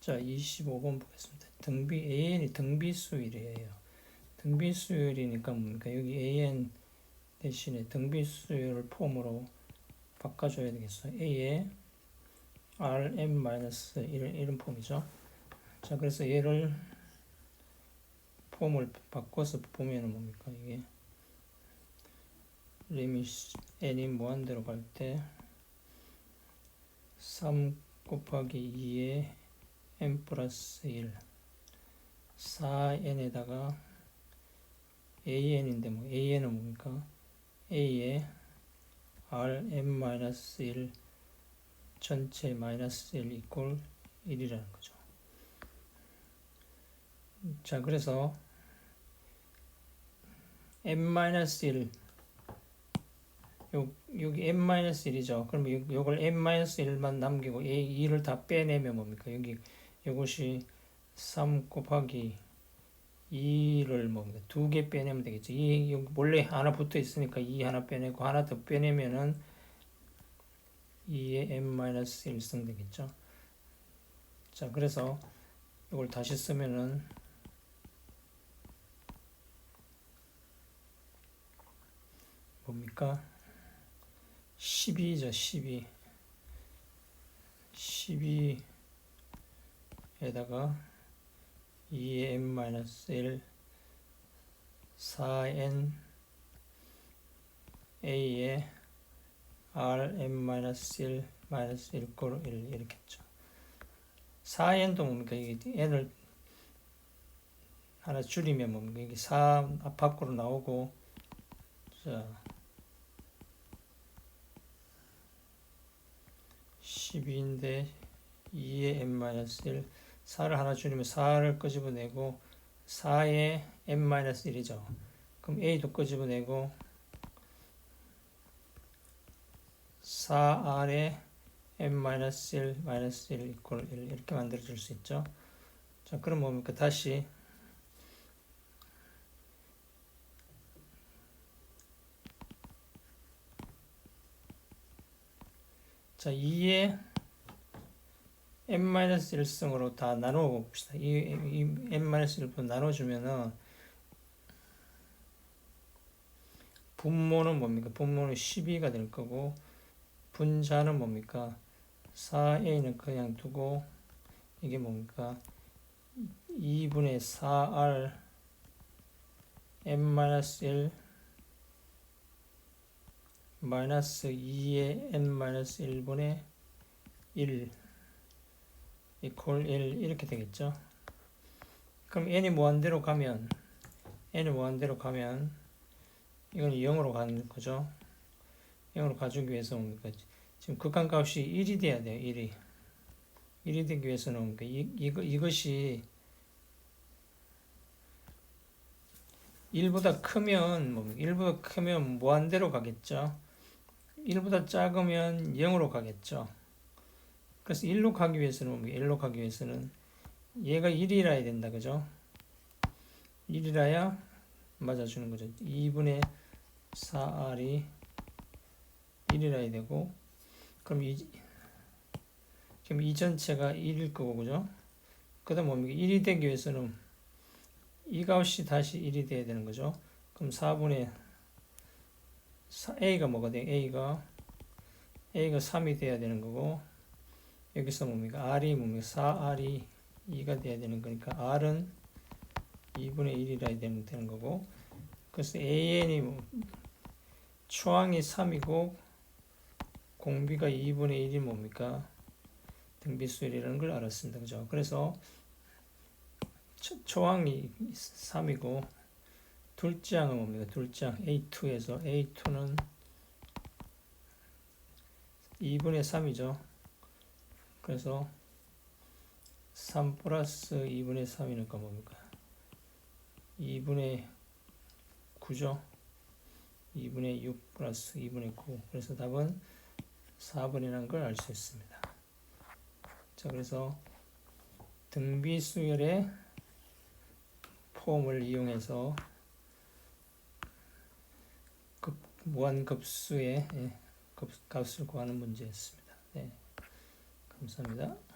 자, 25번 보겠습니다. 등비 AN이 등비수율이에요. 등비수율이니까 뭡니까? 여기 AN 대신에 등비수율을 폼으로 바꿔줘야 되겠어. A에 RM-1 이런 폼이죠. 자, 그래서 얘를 폼을 바꿔서 보면은 뭡니까? 이게 리밋 n이 무한대로 갈 때 3 곱하기 2에 n 플러스 1 4n에다가 an인데 뭐 an은 뭡니까? a에 rm-1 전체 마이너스 1 이꼴 1이라는 거죠. 자, 그래서 m-1 요, 여기 m-1이죠. 그럼 요, 요걸 m-1만 남기고 a 2를 다 빼내면 뭡니까? 여기 이것이 3 곱하기 2를 뭡니까? 두개 빼내면 되겠죠. 이 원래 하나 붙어 있으니까 2 하나 빼내고 하나 더 빼내면은 2의 m-1승 되겠죠. 자, 그래서 이걸 다시 쓰면은 뭡니까? 12죠, 12. 12 에다가 2의 m-1 4n a의 rm-1 마이너스 1꼴 1 이렇게 했죠. 4n도 뭡니까? 이게 n을 하나 줄이면 뭡니까? 이게 4 밖으로 나오고 자 12인데 2의 n-1 4를 하나 줄이면 4를 끄집어내고 4의 n-1이죠. 그럼 a도 끄집어내고 4r의 n-1 마이너스 1 이퀄 1 이렇게 만들어 줄 수 있죠. 자, 그럼 뭡니까? 다시 자, 2의 n-1승으로 다 나누어 봅시다. 이, 이 n-1분 나눠주면은 분모는 뭡니까? 분모는 12가 될 거고 분자는 뭡니까? 4a는 그냥 두고 이게 뭡니까? 2분의 4r n-1 마이너스 2의 n-1분의 1 이퀄 1 이렇게 되겠죠. 그럼 n이 무한대로 가면 n이 무한대로 가면 이건 0으로 가는 거죠. 0으로 가주기 위해서 뭡니까? 지금 극한값이 1이 돼야 돼요. 1이 1이 되기 위해서는 뭡니까? 이, 이거, 이것이 1보다 크면 뭡니까? 1보다 크면 무한대로 가겠죠. 1보다 작으면 0으로 가겠죠. 그래서 1로 가기 위해서는 뭡니까? 1로 가기 위해서는 얘가 1이라야 된다. 그죠? 1이라야 맞아주는 거죠. 2분의 4r이 1이라야 되고 그럼 이 그럼 이 전체가 1일 거고 그죠? 그 다음 뭡니까? 1이 되기 위해서는 이 값이 다시 1이 돼야 되는 거죠. 그럼 4분의 A가 뭐가 돼? A가 A가 3이 돼야 되는 거고 여기서 뭡니까? R이 뭡니까? 4R이 2가 돼야 되는 거니까 R은 2분의 1이라 되는, 되는 거고 그래서 AN이 뭐, 초항이 3이고 공비가 2분의 1이 뭡니까? 등비수열이라는 걸 알았습니다. 그죠? 그래서 초 항이 3이고 둘째 항은 뭡니까? 둘째 항 A2에서 A2는 2분의 3이죠. 그래서 3 플러스 2분의 3이니까 뭡니까? 2분의 9죠. 2분의 6 플러스 2분의 9. 그래서 답은 4번이라는 걸 알 수 있습니다. 자, 그래서 등비수열의 폼을 이용해서 무한급수의 예, 값을 구하는 문제였습니다. 네, 감사합니다.